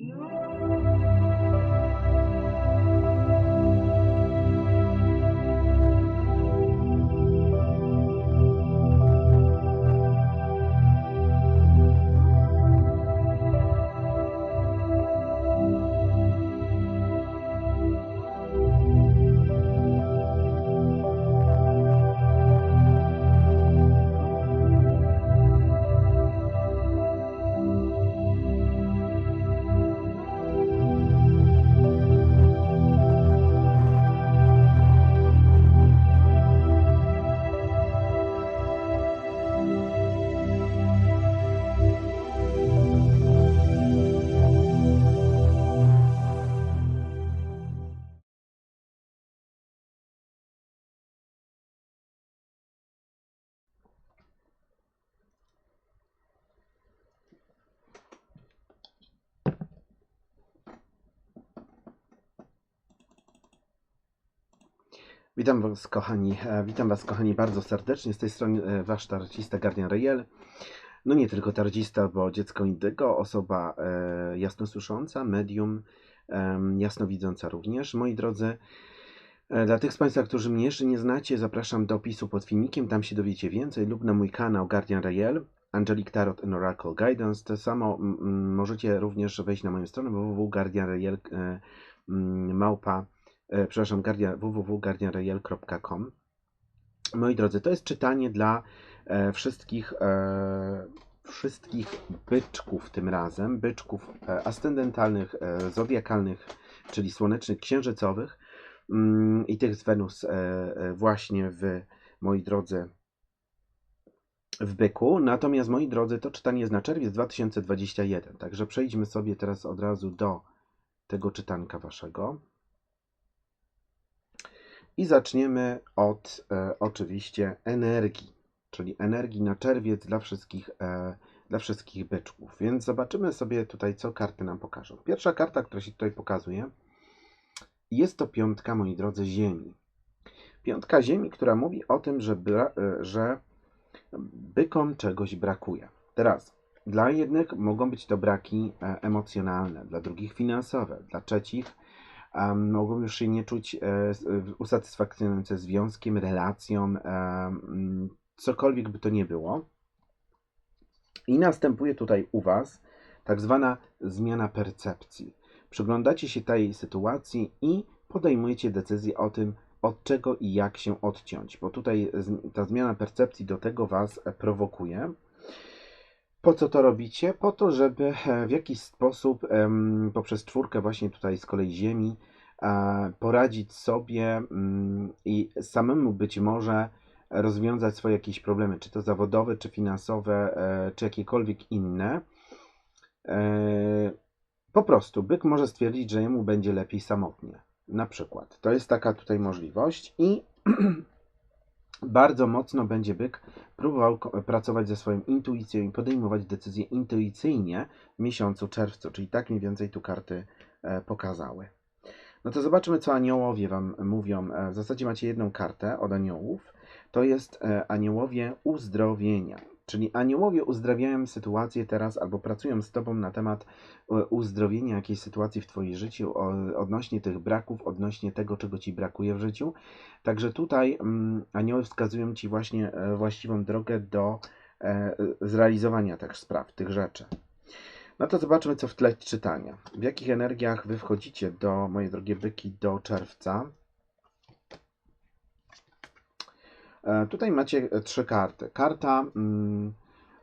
Música Witam Was, kochani. e, Witam Was, kochani, bardzo serdecznie. Z tej strony e, Wasz tarcista Guardian Rayel. No nie tylko tarcista, bo dziecko indygo, osoba e, jasnosłysząca, medium, em, jasnowidząca również. Moi drodzy, e, dla tych z Państwa, którzy mnie jeszcze nie znacie, zapraszam do opisu pod filmikiem, tam się dowiecie więcej, lub na mój kanał Guardian Rayel, Angelic Tarot and Oracle Guidance. To samo możecie również wejść na moją stronę www.guardianrayel e, przepraszam, guardian, www.guardianrayel.com. Moi drodzy, to jest czytanie dla e, wszystkich, e, wszystkich byczków tym razem, byczków ascendentalnych, zodiakalnych, czyli słonecznych, księżycowych mm, i tych z Wenus właśnie w, moi drodzy, w byku. Natomiast, moi drodzy, to czytanie jest na czerwiec 2021. Także przejdźmy sobie teraz od razu do tego czytanka waszego. I zaczniemy od e, oczywiście energii, czyli energii na czerwiec dla wszystkich, e, dla wszystkich byczków. Więc zobaczymy sobie tutaj, co karty nam pokażą. Pierwsza karta, która się tutaj pokazuje, jest to piątka, moi drodzy, Ziemi. Piątka Ziemi, która mówi o tym, że, bra, e, że bykom czegoś brakuje. Teraz, dla jednych mogą być to braki e, emocjonalne, dla drugich finansowe, dla trzecich mogą już się nie czuć e, e, usatysfakcjonujące związkiem, relacją, em, mm, cokolwiek by to nie było. I następuje tutaj u Was tak zwana zmiana percepcji. Przyglądacie się tej sytuacji i podejmujecie decyzję o tym, od czego i jak się odciąć, bo tutaj ta zmiana percepcji do tego Was e, prowokuje. Po co to robicie? Po to, żeby e, w jakiś sposób poprzez czwórkę właśnie tutaj z kolei Ziemi poradzić sobie mm, i samemu być może rozwiązać swoje jakieś problemy, czy to zawodowe, czy finansowe, e, czy jakiekolwiek inne. E, Po prostu byk może stwierdzić, że jemu będzie lepiej samotnie. Na przykład. To jest taka tutaj możliwość i bardzo mocno będzie byk próbował pracować ze swoją intuicją i podejmować decyzje intuicyjnie w miesiącu czerwcu, czyli tak mniej więcej tu karty e, pokazały. No to zobaczmy, co aniołowie Wam mówią. E, W zasadzie macie jedną kartę od aniołów. To jest e, aniołowie uzdrowienia. Czyli aniołowie uzdrawiają sytuację teraz albo pracują z Tobą na temat e, uzdrowienia jakiejś sytuacji w Twoim życiu, odnośnie tych braków, odnośnie tego, czego Ci brakuje w życiu. Także tutaj mm, anioły wskazują Ci właśnie e, właściwą drogę do e, zrealizowania tych spraw, tych rzeczy. No to zobaczmy, co w tle czytania. W jakich energiach Wy wchodzicie do, moje drogie byki, do czerwca. E, Tutaj macie e, trzy karty. Karta, mm,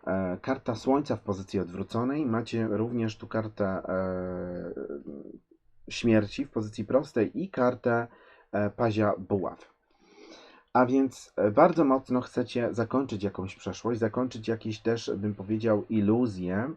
e, karta Słońca w pozycji odwróconej. Macie również tu kartę e, śmierci w pozycji prostej i kartę e, pazia buław. A więc e, bardzo mocno chcecie zakończyć jakąś przeszłość, zakończyć jakieś też, bym powiedział, iluzje,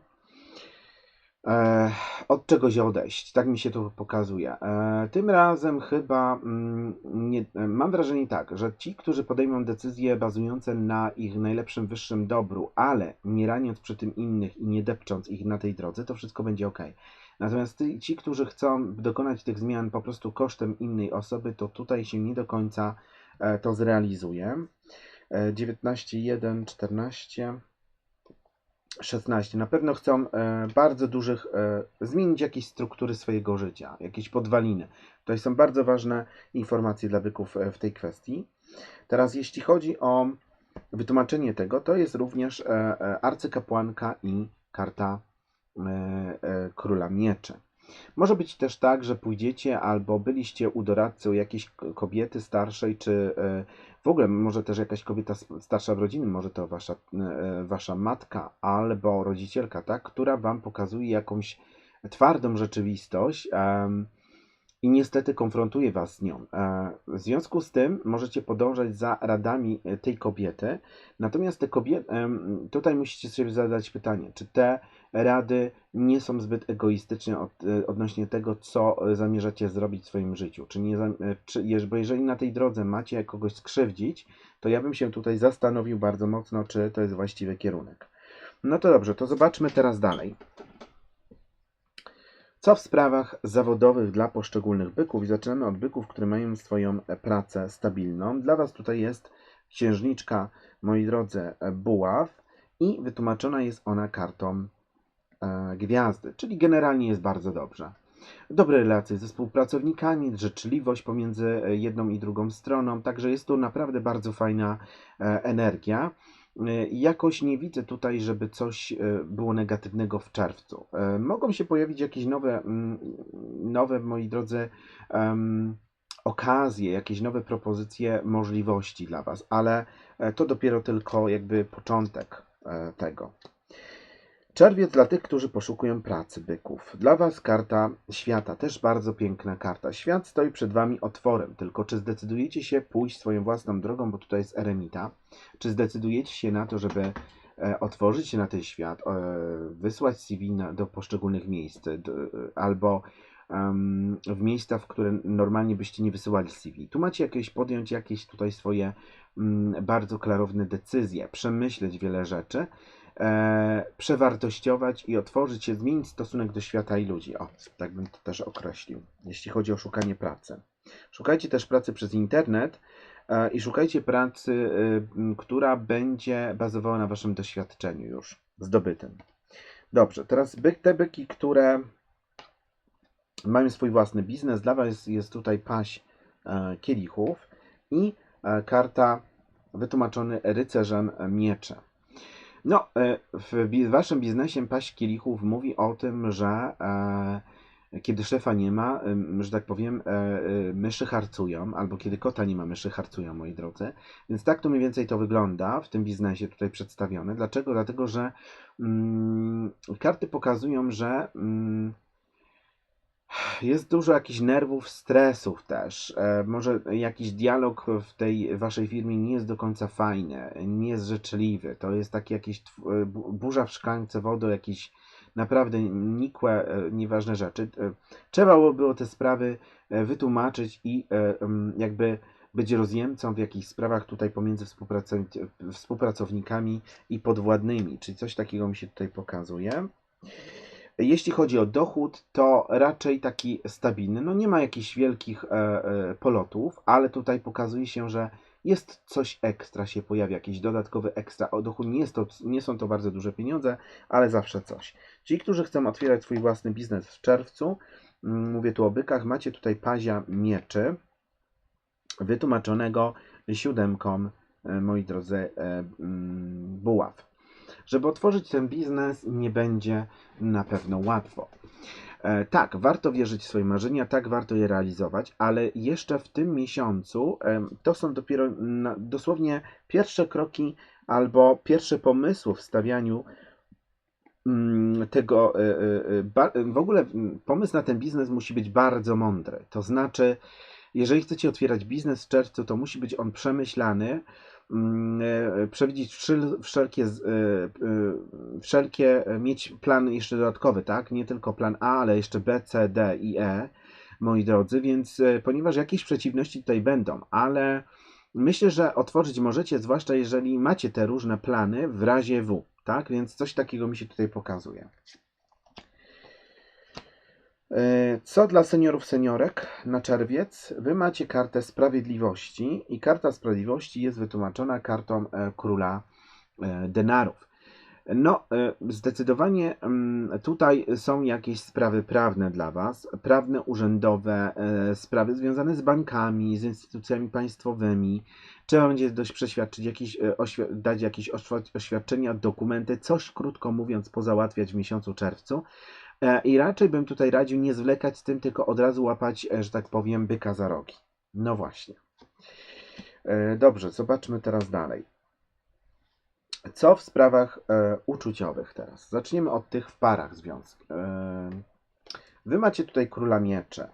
e, od czegoś odejść. Tak mi się to pokazuje. E, tym razem chyba mm, nie, mam wrażenie tak, że ci, którzy podejmą decyzje bazujące na ich najlepszym, wyższym dobru, ale nie raniąc przy tym innych i nie depcząc ich na tej drodze, to wszystko będzie ok. Natomiast ty, ci, którzy chcą dokonać tych zmian po prostu kosztem innej osoby, to tutaj się nie do końca e, to zrealizuje. E, 19, 1, 14. 16. Na pewno chcą e, bardzo dużych, e, zmienić jakieś struktury swojego życia, jakieś podwaliny. To są bardzo ważne informacje dla byków e, w tej kwestii. Teraz, jeśli chodzi o wytłumaczenie tego, to jest również arcykapłanka i karta króla mieczy. Może być też tak, że pójdziecie albo byliście u doradcy u jakiejś kobiety starszej, czy e, w ogóle może też jakaś kobieta starsza w rodzinie, może to wasza, e, wasza matka albo rodzicielka, tak, która wam pokazuje jakąś twardą rzeczywistość em, i niestety konfrontuje was z nią. E, W związku z tym możecie podążać za radami e, tej kobiety, natomiast te kobiety, tutaj musicie sobie zadać pytanie, czy te rady nie są zbyt egoistyczne od, e, odnośnie tego, co zamierzacie zrobić w swoim życiu. Czy nie, czy, bo jeżeli na tej drodze macie kogoś skrzywdzić, to ja bym się tutaj zastanowił bardzo mocno, czy to jest właściwy kierunek. No to dobrze, to zobaczmy teraz dalej. Co w sprawach zawodowych dla poszczególnych byków? Zaczynamy od byków, które mają swoją pracę stabilną. Dla Was tutaj jest księżniczka, moi drodzy, buław i wytłumaczona jest ona kartą e, gwiazdy, czyli generalnie jest bardzo dobrze. Dobre relacje ze współpracownikami, życzliwość pomiędzy e, jedną i drugą stroną, także jest tu naprawdę bardzo fajna e, energia. E, Jakoś nie widzę tutaj, żeby coś e, było negatywnego w czerwcu. E, Mogą się pojawić jakieś nowe, mm, nowe moi drodzy, okazje, jakieś nowe propozycje, możliwości dla Was, ale to dopiero tylko jakby początek tego. Czerwiec dla tych, którzy poszukują pracy byków. Dla Was karta świata, też bardzo piękna karta. Świat stoi przed Wami otworem, tylko czy zdecydujecie się pójść swoją własną drogą, bo tutaj jest eremita, czy zdecydujecie się na to, żeby e, otworzyć się na ten świat, e, wysłać CV do poszczególnych miejsc, albo w miejsca, w które normalnie byście nie wysyłali CV. Tu macie jakieś podjąć jakieś tutaj swoje mm, bardzo klarowne decyzje, przemyśleć wiele rzeczy, e, przewartościować i otworzyć się, zmienić stosunek do świata i ludzi. O, tak bym to też określił, jeśli chodzi o szukanie pracy. Szukajcie też pracy przez internet e, i szukajcie pracy, m, która będzie bazowała na waszym doświadczeniu już zdobytym. Dobrze, teraz by, te byki, które mają swój własny biznes, dla was jest, tutaj paść e, kielichów i e, karta wytłumaczony rycerzem miecze. No, e, w waszym biznesie paść kielichów mówi o tym, że e, kiedy szefa nie ma, że tak powiem, e, myszy harcują, albo kiedy kota nie ma, myszy harcują, moi drodzy. Więc tak to mniej więcej to wygląda w tym biznesie tutaj przedstawione. Dlaczego? Dlatego, że mm, karty pokazują, że mm, jest dużo jakichś nerwów, stresów też. E, może jakiś dialog w tej waszej firmie nie jest do końca fajny, nie jest życzliwy. To jest takie jakieś tw- e, bu- burza w szklance wody, jakieś naprawdę nikłe, e, nieważne rzeczy. Trzeba by było te sprawy wytłumaczyć i jakby być rozjemcą w jakichś sprawach tutaj pomiędzy współpracow- współpracownikami i podwładnymi, czyli coś takiego mi się tutaj pokazuje. Jeśli chodzi o dochód, to raczej taki stabilny. No nie ma jakichś wielkich e, e, polotów, ale tutaj pokazuje się, że jest coś ekstra się pojawia, jakiś dodatkowy ekstra o dochód. Nie, jest to, nie są to bardzo duże pieniądze, ale zawsze coś. Ci, którzy chcą otwierać swój własny biznes w czerwcu, mm, mówię tu o bykach, macie tutaj pazia mieczy, wytłumaczonego siódemką, e, moi drodzy, mm, buław. Żeby otworzyć ten biznes, nie będzie na pewno łatwo. E, tak, warto wierzyć w swoje marzenia, tak, warto je realizować, ale jeszcze w tym miesiącu to są dopiero dosłownie pierwsze kroki albo pierwsze pomysły w stawianiu mm, tego. e, e, W ogóle mm, pomysł na ten biznes musi być bardzo mądry. To znaczy, jeżeli chcecie otwierać biznes w czerwcu, to musi być on przemyślany, przewidzieć wszel- wszelkie, z- e, e, wszelkie, e, mieć plan jeszcze dodatkowy, tak? Nie tylko plan A, ale jeszcze B, C, D i E, moi drodzy, więc e, ponieważ jakieś przeciwności tutaj będą, ale myślę, że otworzyć możecie, zwłaszcza jeżeli macie te różne plany w razie W, tak? Więc coś takiego mi się tutaj pokazuje. E, Co dla seniorów, seniorek na czerwiec? Wy macie kartę sprawiedliwości i karta sprawiedliwości jest wytłumaczona kartą e, króla e, denarów. No, zdecydowanie mm, tutaj są jakieś sprawy prawne dla Was, prawne, urzędowe, sprawy związane z bankami, z instytucjami państwowymi. Trzeba będzie dość przeświadczyć, oświ- dać jakieś oświ- oświadczenia, dokumenty, coś krótko mówiąc pozałatwiać w miesiącu czerwcu. E, I raczej bym tutaj radził nie zwlekać z tym, tylko od razu łapać, e, że tak powiem, byka za rogi. No właśnie. E, Dobrze, zobaczmy teraz dalej. Co w sprawach uczuciowych teraz? Zaczniemy od tych w parach związków. Wy macie tutaj króla miecze.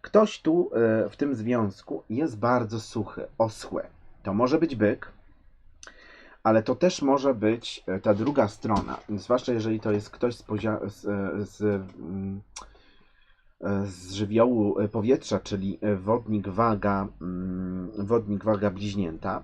Ktoś tu w tym związku jest bardzo suchy, oschły. To może być byk, ale to też może być e, ta druga strona. Zwłaszcza jeżeli to jest ktoś z, z, e, z, mm, e, z żywiołu powietrza, czyli wodnik waga, mm, wodnik waga bliźnięta.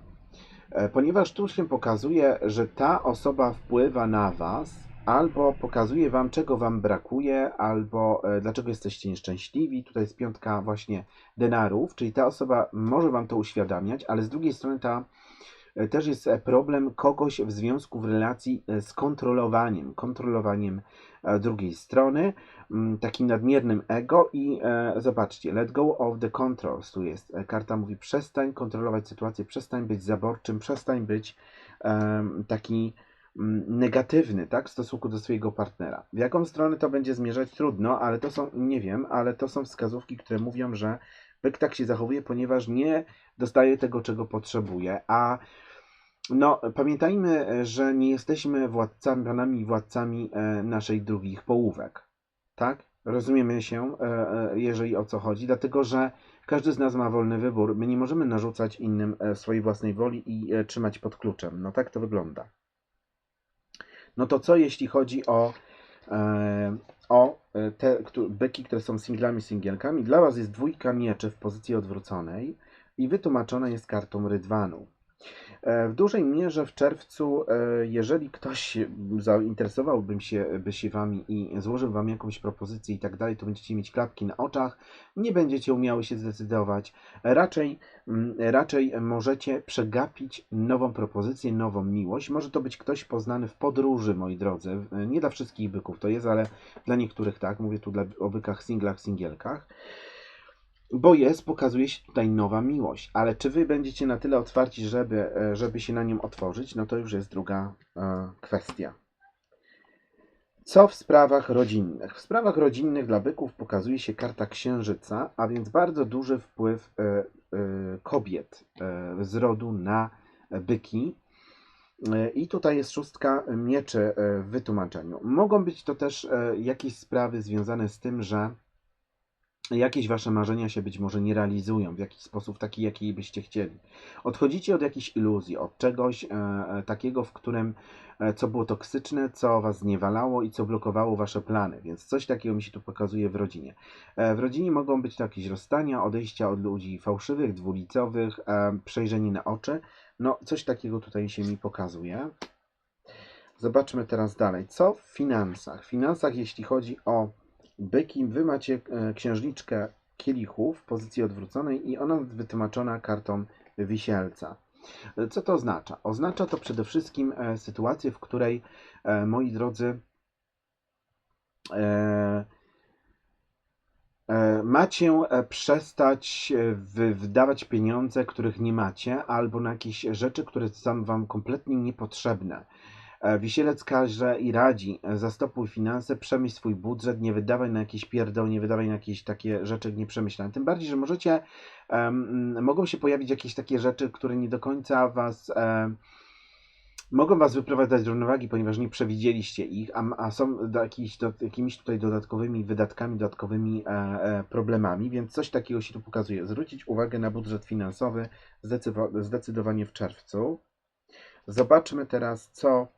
Ponieważ tu się pokazuje, że ta osoba wpływa na Was, albo pokazuje Wam, czego Wam brakuje, albo dlaczego jesteście nieszczęśliwi. Tutaj jest piątka właśnie denarów, czyli ta osoba może Wam to uświadamiać, ale z drugiej strony ta też jest e, problem kogoś w związku, w relacji e, z kontrolowaniem, kontrolowaniem e, drugiej strony, mm, takim nadmiernym ego i e, zobaczcie, let go of the controls tu jest. E, Karta mówi przestań kontrolować sytuację, przestań być zaborczym, przestań być taki mm, negatywny, tak, w stosunku do swojego partnera. W jaką stronę to będzie zmierzać? Trudno, ale to są, nie wiem, ale to są wskazówki, które mówią, że byk tak się zachowuje, ponieważ nie dostaje tego, czego potrzebuje, a no, pamiętajmy, e, że nie jesteśmy władcami, panami władcami e, naszej drugich połówek. Tak? Rozumiemy się, e, jeżeli o co chodzi, dlatego że każdy z nas ma wolny wybór. My nie możemy narzucać innym swojej własnej woli i trzymać pod kluczem. No tak to wygląda. No to co jeśli chodzi o, o te byki, które są singlami, singielkami? Dla Was jest dwójka mieczy w pozycji odwróconej i wytłumaczona jest kartą rydwanu. E, W dużej mierze w czerwcu, e, jeżeli ktoś zainteresowałby się, by się Wami i złożył Wam jakąś propozycję i tak dalej, to będziecie mieć klapki na oczach, nie będziecie umiały się zdecydować. Raczej, mm, raczej możecie przegapić nową propozycję, nową miłość. Może to być ktoś poznany w podróży, moi drodzy. Nie dla wszystkich byków to jest, ale dla niektórych tak. Mówię tu dla, o bykach, singlach, singielkach. Bo jest, pokazuje się tutaj nowa miłość, ale czy wy będziecie na tyle otwarci, żeby, e, żeby się na nią otworzyć, no to już jest druga e, kwestia. Co w sprawach rodzinnych? W sprawach rodzinnych dla byków pokazuje się karta księżyca, a więc bardzo duży wpływ e, e, kobiet e, z rodu na byki. E, I tutaj jest szóstka mieczy e, w wytłumaczeniu. Mogą być to też jakieś sprawy związane z tym, że jakieś wasze marzenia się być może nie realizują w jakiś sposób taki, jaki byście chcieli. Odchodzicie od jakiejś iluzji, od czegoś e, e, takiego, w którym e, co było toksyczne, co was zniewalało i co blokowało wasze plany, więc coś takiego mi się tu pokazuje w rodzinie. E, w rodzinie mogą być to jakieś rozstania, odejścia od ludzi fałszywych, dwulicowych, e, przejrzenie na oczy. No, coś takiego tutaj się mi pokazuje. Zobaczmy teraz dalej. Co w finansach? W finansach, jeśli chodzi o byki, wy macie e, księżniczkę kielichów w pozycji odwróconej i ona jest wytłumaczona kartą wisielca. E, Co to oznacza? Oznacza to przede wszystkim e, sytuację, w której, moi drodzy, macie przestać wy- wydawać pieniądze, których nie macie, albo na jakieś rzeczy, które są wam kompletnie niepotrzebne. E, Wisielec każe i radzi, e, zastopuj finanse, przemyśl swój budżet, nie wydawaj na jakieś pierdoły, nie wydawaj na jakieś takie rzeczy nieprzemyślane. Tym bardziej, że możecie, em, mogą się pojawić jakieś takie rzeczy, które nie do końca was, em, mogą was wyprowadzać z równowagi, ponieważ nie przewidzieliście ich, a, a są do jakiś, do, jakimiś tutaj dodatkowymi wydatkami, dodatkowymi e, e, problemami, więc coś takiego się tu pokazuje. Zwrócić uwagę na budżet finansowy zdecydowanie w czerwcu. Zobaczmy teraz, co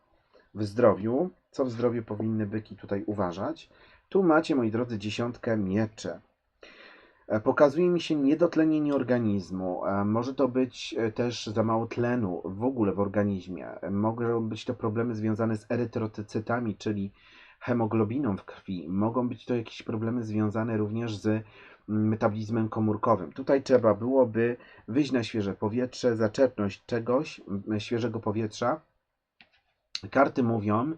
w zdrowiu. Co w zdrowiu powinny byki tutaj uważać? Tu macie, moi drodzy, dziesiątkę mieczy. E, Pokazuje mi się niedotlenienie organizmu. E, Może to być e, też za mało tlenu w ogóle w organizmie. E, Mogą być to problemy związane z erytrocytami, czyli hemoglobiną w krwi. Mogą być to jakieś problemy związane również z mm, metabolizmem komórkowym. Tutaj trzeba byłoby wyjść na świeże powietrze, zaczerpnąć czegoś, świeżego powietrza karty mówią, e,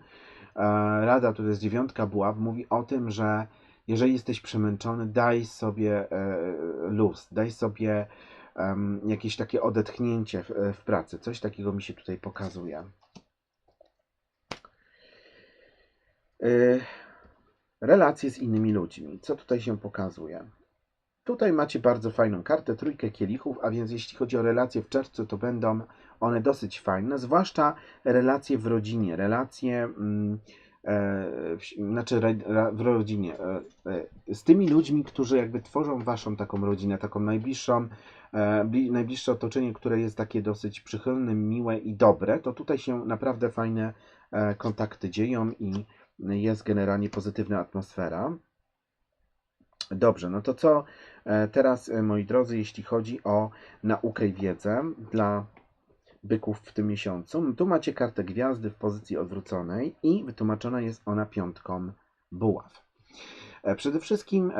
rada, tu jest dziewiątka buław, mówi o tym, że jeżeli jesteś przemęczony, daj sobie e, luz, daj sobie jakieś takie odetchnięcie w, pracy. Coś takiego mi się tutaj pokazuje. Y, relacje z innymi ludźmi. Co tutaj się pokazuje? Tutaj macie bardzo fajną kartę, trójkę kielichów, a więc jeśli chodzi o relacje w czerwcu, to będą one dosyć fajne, zwłaszcza relacje w rodzinie, relacje mm, e, w, znaczy re, re, w rodzinie, e, e, z tymi ludźmi, którzy jakby tworzą waszą taką rodzinę, taką najbliższą, e, bli, najbliższe otoczenie, które jest takie dosyć przychylne, miłe i dobre, to tutaj się naprawdę fajne e, kontakty dzieją i jest generalnie pozytywna atmosfera. Dobrze, no to co e, teraz, e, moi drodzy, jeśli chodzi o naukę i wiedzę dla byków w tym miesiącu? Tu macie kartę gwiazdy w pozycji odwróconej i wytłumaczona jest ona piątką buław. E, Przede wszystkim,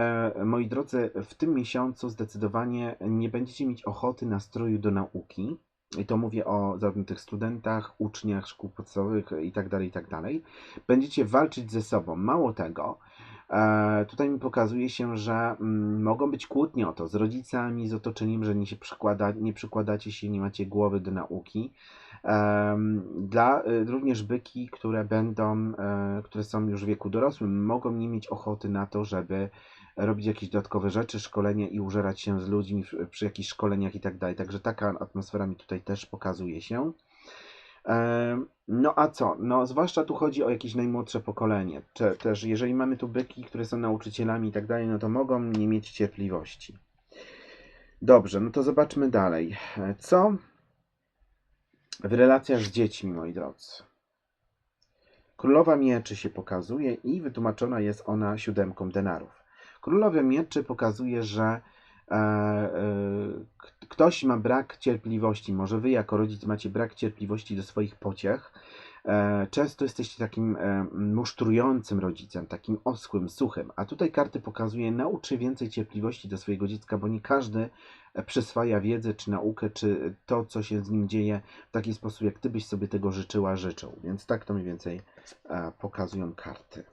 moi drodzy, w tym miesiącu zdecydowanie nie będziecie mieć ochoty nastroju do nauki. I to mówię o zarówno tych studentach, uczniach szkół podstawowych i tak dalej, i tak. Będziecie walczyć ze sobą. Mało tego, tutaj mi pokazuje się, że mm, mogą być kłótnie o to z rodzicami, z otoczeniem, że nie, się przykłada, nie przykładacie się, nie macie głowy do nauki. Em, Dla y, również byki, które będą, e, które są już w wieku dorosłym, mogą nie mieć ochoty na to, żeby robić jakieś dodatkowe rzeczy, szkolenia i użerać się z ludźmi przy jakichś szkoleniach i tak dalej. Także taka atmosfera mi tutaj też pokazuje się. No a co? No zwłaszcza tu chodzi o jakieś najmłodsze pokolenie. Cze- Też jeżeli mamy tu byki, które są nauczycielami i tak dalej, no to mogą nie mieć cierpliwości. Dobrze, no to zobaczmy dalej. Co w relacjach z dziećmi, moi drodzy? Królowa mieczy się pokazuje i wytłumaczona jest ona siódemką denarów. Królowa mieczy pokazuje, że e, e, ktoś ma brak cierpliwości, może wy jako rodzic macie brak cierpliwości do swoich pociech. E, często jesteście takim e, musztrującym rodzicem, takim oschłym, suchym, a tutaj karty pokazuje, naucz się więcej cierpliwości do swojego dziecka, bo nie każdy e, przyswaja wiedzę, czy naukę, czy to, co się z nim dzieje w taki sposób, jak ty byś sobie tego życzyła, życzył. Więc tak to mniej więcej pokazują karty.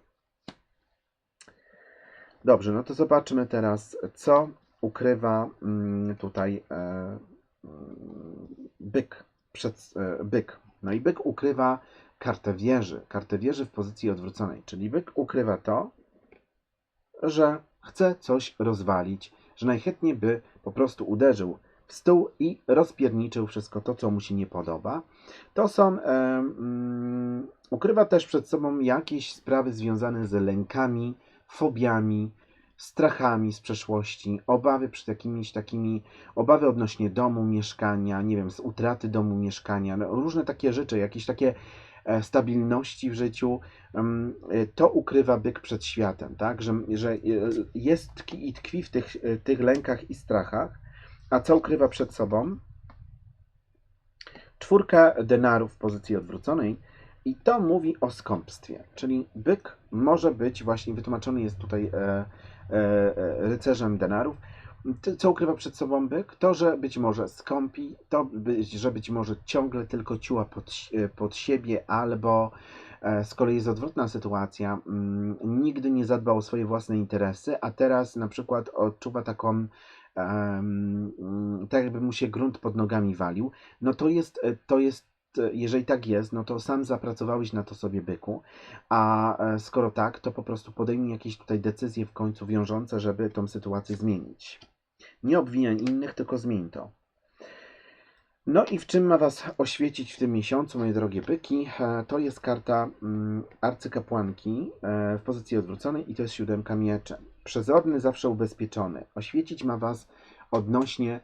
Dobrze, no to zobaczmy teraz, co ukrywa mm, tutaj e, mm, byk, przed, e, byk. No i byk ukrywa kartę wieży, kartę wieży w pozycji odwróconej, czyli byk ukrywa to, że chce coś rozwalić, że najchętniej by po prostu uderzył w stół i rozpierniczył wszystko to, co mu się nie podoba. To są, mm, ukrywa też przed sobą jakieś sprawy związane z lękami, fobiami, strachami z przeszłości, obawy przed jakimiś takimi, obawy odnośnie domu, mieszkania, nie wiem, z utraty domu, mieszkania, no, różne takie rzeczy, jakieś takie e, stabilności w życiu, em, e, to ukrywa byk przed światem, tak, że, że e, jest tkwi, i tkwi w tych, tych lękach i strachach, a co ukrywa przed sobą? Czwórka denarów w pozycji odwróconej, i to mówi o skąpstwie, czyli byk może być właśnie, wytłumaczony jest tutaj e, rycerzem denarów. Co ukrywa przed sobą byk? To, że być może skąpi, to, że być może ciągle tylko ciuła pod, e, pod siebie, albo e, z kolei jest odwrotna sytuacja, mm, nigdy nie zadbał o swoje własne interesy, a teraz na przykład odczuwa taką, mm, tak jakby mu się grunt pod nogami walił, no to jest, e, to jest e, jeżeli tak jest, no to sam zapracowałeś na to sobie byku, a e, skoro tak, to po prostu podejmij jakieś tutaj decyzje w końcu wiążące, żeby tą sytuację zmienić. Nie obwiniaj innych, tylko zmień to. No i w czym ma Was oświecić w tym miesiącu, moje drogie byki? E, To jest karta mm, arcykapłanki e, w pozycji odwróconej i to jest siódemka mieczy. Przezorny, zawsze ubezpieczony. Oświecić ma Was odnośnie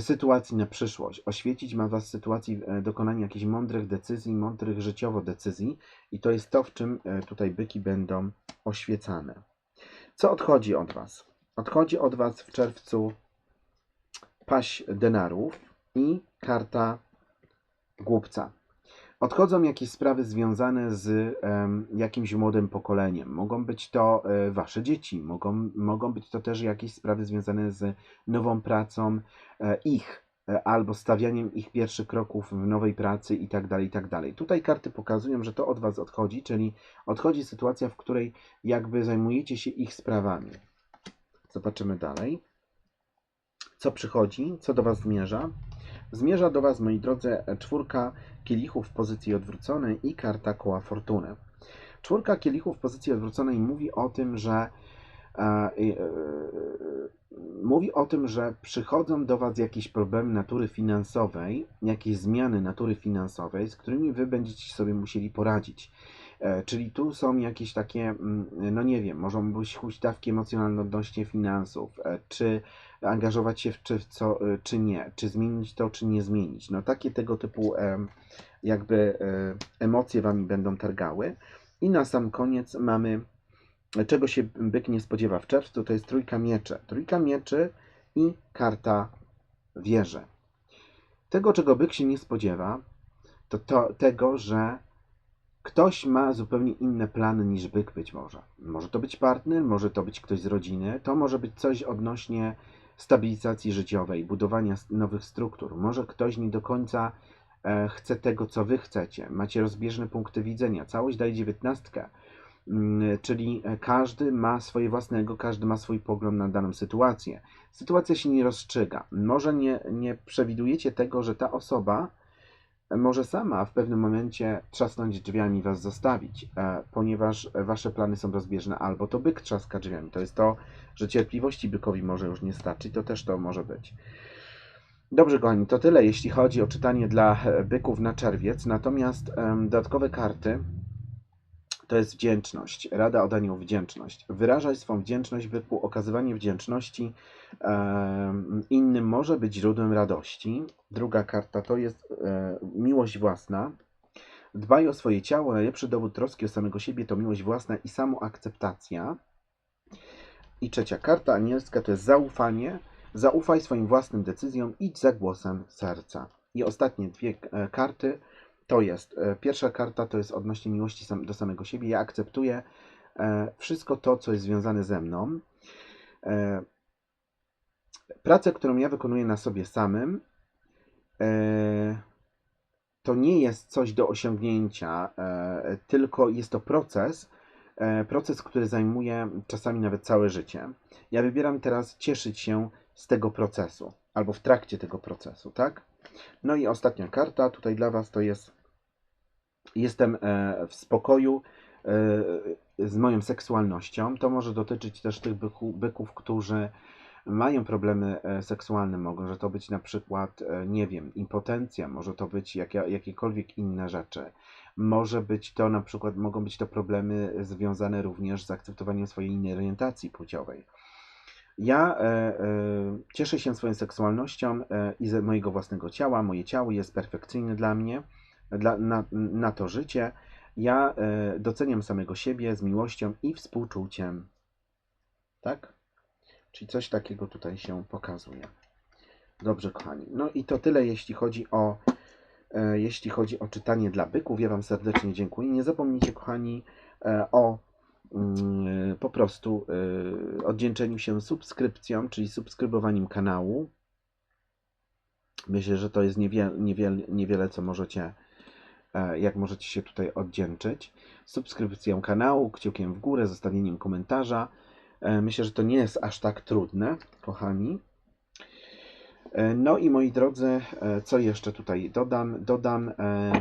sytuacji na przyszłość. Oświecić ma Was sytuacji e, dokonania jakichś mądrych decyzji, mądrych życiowo decyzji i to jest to, w czym e, tutaj byki będą oświecane. Co odchodzi od Was? Odchodzi od Was w czerwcu paść denarów i karta głupca. Odchodzą jakieś sprawy związane z jakimś młodym pokoleniem. Mogą być to e, wasze dzieci, mogą, mogą być to też jakieś sprawy związane z nową pracą e, ich. e, albo stawianiem ich pierwszych kroków w nowej pracy i tak dalej, tak dalej. Tutaj karty pokazują, że to od Was odchodzi, czyli odchodzi sytuacja, w której jakby zajmujecie się ich sprawami. Zobaczymy dalej. Co przychodzi, co do Was zmierza? Zmierza do Was, moi drodzy, czwórka kielichów w pozycji odwróconej i karta koła fortuny. Czwórka kielichów w pozycji odwróconej mówi o tym, że e, e, mówi o tym, że przychodzą do Was jakieś problemy natury finansowej, jakieś zmiany natury finansowej, z którymi Wy będziecie sobie musieli poradzić. E, czyli tu są jakieś takie, mm, no nie wiem, mogą być huśtawki emocjonalne odnośnie finansów, e, czy angażować się w czy, w co, e, czy nie, czy zmienić to, czy nie zmienić. No takie tego typu jakby emocje Wami będą targały. I na sam koniec mamy, czego się byk nie spodziewa w czerwcu, to jest trójka mieczy. Trójka mieczy i karta wieży. Tego, czego byk się nie spodziewa, to, to tego, że Ktoś ma zupełnie inne plany niż byk być może. Może to być partner, może to być ktoś z rodziny, to może być coś odnośnie stabilizacji życiowej, budowania nowych struktur. Może ktoś nie do końca e, chce tego, co wy chcecie. Macie rozbieżne punkty widzenia. Całość daje dziewiętnastkę, mm, czyli e, każdy ma swoje własnego, każdy ma swój pogląd na daną sytuację. Sytuacja się nie rozstrzyga. Może nie, nie przewidujecie tego, że ta osoba może sama w pewnym momencie trzasnąć drzwiami i was zostawić, e, ponieważ wasze plany są rozbieżne, albo to byk trzaska drzwiami. To jest to, że cierpliwości bykowi może już nie starczyć, to też to może być. Dobrze, kochani, to tyle, jeśli chodzi o czytanie dla byków na czerwiec. Natomiast dodatkowe karty to jest wdzięczność. Rada o daniu wdzięczność. Wyrażaj swą wdzięczność, byku. Okazywanie wdzięczności um, innym może być źródłem radości. Druga karta to jest e, miłość własna. Dbaj o swoje ciało. Najlepszy dowód troski o samego siebie to miłość własna i samoakceptacja. I trzecia karta anielska to jest zaufanie. Zaufaj swoim własnym decyzjom, idź za głosem serca. I ostatnie dwie e, karty to jest, e, pierwsza karta to jest odnośnie miłości do samego siebie. Ja akceptuję e, wszystko to, co jest związane ze mną. E, pracę, którą ja wykonuję na sobie samym, to nie jest coś do osiągnięcia, tylko jest to proces, proces, który zajmuje czasami nawet całe życie. Ja wybieram teraz cieszyć się z tego procesu, albo w trakcie tego procesu, tak? No i ostatnia karta tutaj dla Was to jest jestem e, w spokoju e, z moją seksualnością. To może dotyczyć też tych byków, byków którzy mają problemy e, seksualne. Może to być na przykład, nie wiem, impotencja, może to być jak, jakiekolwiek inne rzeczy. Może być to na przykład, mogą być to problemy związane również z akceptowaniem swojej innej orientacji płciowej. Ja e, e, cieszę się swoją seksualnością e, i ze mojego własnego ciała. Moje ciało jest perfekcyjne dla mnie dla, na, na to życie. Ja e, doceniam samego siebie z miłością i współczuciem. Tak? Czyli coś takiego tutaj się pokazuje. Dobrze, kochani. No i to tyle, jeśli chodzi o e, jeśli chodzi o czytanie dla byków. Ja Wam serdecznie dziękuję. Nie zapomnijcie, kochani, e, o mm, po prostu oddzięczeniu się subskrypcją, czyli subskrybowaniem kanału. Myślę, że to jest niewiele, niewiele, co możecie jak możecie się tutaj oddzięczyć. Subskrypcją kanału, kciukiem w górę, zostawieniem komentarza. E, myślę, że to nie jest aż tak trudne, kochani. E, no i moi drodzy, co jeszcze tutaj dodam? Dodam e,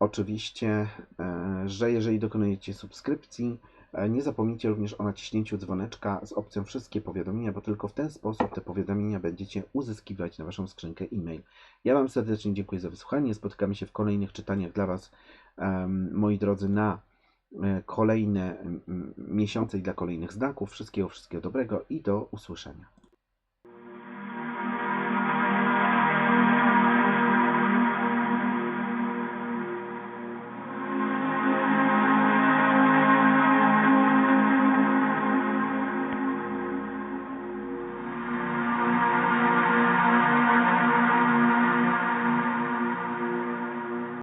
oczywiście, e, że jeżeli dokonujecie subskrypcji, E, nie zapomnijcie również o naciśnięciu dzwoneczka z opcją wszystkie powiadomienia, bo tylko w ten sposób te powiadomienia będziecie uzyskiwać na Waszą skrzynkę e-mail. Ja Wam serdecznie dziękuję za wysłuchanie. Spotykamy się w kolejnych czytaniach dla Was, moi drodzy, na e, kolejne miesiące i dla kolejnych znaków. Wszystkiego, wszystkiego dobrego i do usłyszenia.